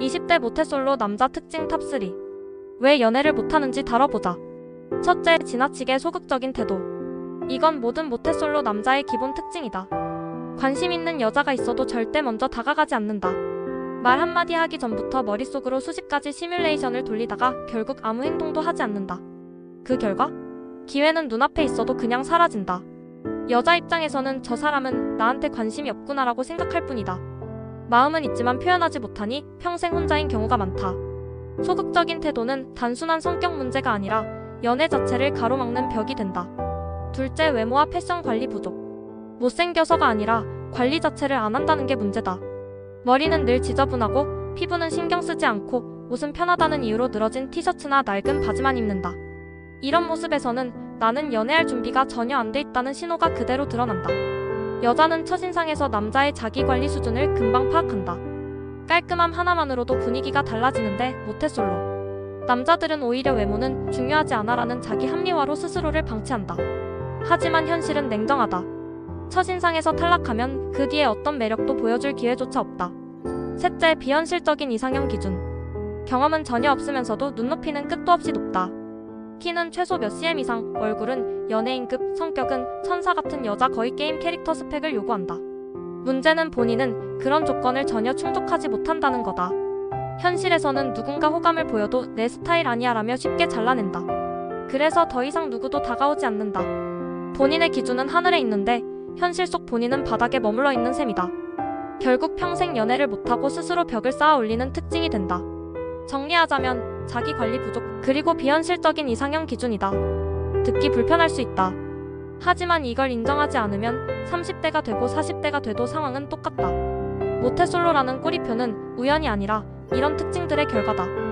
20대 모태솔로 남자 특징 탑3. 왜 연애를 못하는지 다뤄보자. 첫째, 지나치게 소극적인 태도. 이건 모든 모태솔로 남자의 기본 특징이다. 관심 있는 여자가 있어도 절대 먼저 다가가지 않는다. 말 한마디 하기 전부터 머릿속으로 수십 가지 시뮬레이션을 돌리다가 결국 아무 행동도 하지 않는다. 그 결과? 기회는 눈앞에 있어도 그냥 사라진다. 여자 입장에서는 저 사람은 나한테 관심이 없구나라고 생각할 뿐이다. 마음은 있지만 표현하지 못하니 평생 혼자인 경우가 많다. 소극적인 태도는 단순한 성격 문제가 아니라 연애 자체를 가로막는 벽이 된다. 둘째, 외모와 패션 관리 부족. 못생겨서가 아니라 관리 자체를 안 한다는 게 문제다. 머리는 늘 지저분하고 피부는 신경 쓰지 않고 옷은 편하다는 이유로 늘어진 티셔츠나 낡은 바지만 입는다. 이런 모습에서는 나는 연애할 준비가 전혀 안 돼 있다는 신호가 그대로 드러난다. 여자는 첫인상에서 남자의 자기 관리 수준을 금방 파악한다. 깔끔함 하나만으로도 분위기가 달라지는데 모태솔로. 남자들은 오히려 외모는 중요하지 않아라는 자기 합리화로 스스로를 방치한다. 하지만 현실은 냉정하다. 첫인상에서 탈락하면 그 뒤에 어떤 매력도 보여줄 기회조차 없다. 셋째, 비현실적인 이상형 기준. 경험은 전혀 없으면서도 눈높이는 끝도 없이 높다. 키는 최소 몇 cm 이상, 얼굴은 연예인급, 성격은 천사 같은 여자 거의 게임 캐릭터 스펙을 요구한다. 문제는 본인은 그런 조건을 전혀 충족하지 못한다는 거다. 현실에서는 누군가 호감을 보여도 내 스타일 아니야 라며 쉽게 잘라낸다. 그래서 더 이상 누구도 다가오지 않는다. 본인의 기준은 하늘에 있는데 현실 속 본인은 바닥에 머물러 있는 셈이다. 결국 평생 연애를 못하고 스스로 벽을 쌓아 올리는 특징이 된다. 정리하자면 자기 관리 부족 그리고 비현실적인 이상형 기준이다. 듣기 불편할 수 있다. 하지만 이걸 인정하지 않으면 30대가 되고 40대가 돼도 상황은 똑같다. 모태솔로라는 꼬리표는 우연이 아니라 이런 특징들의 결과다.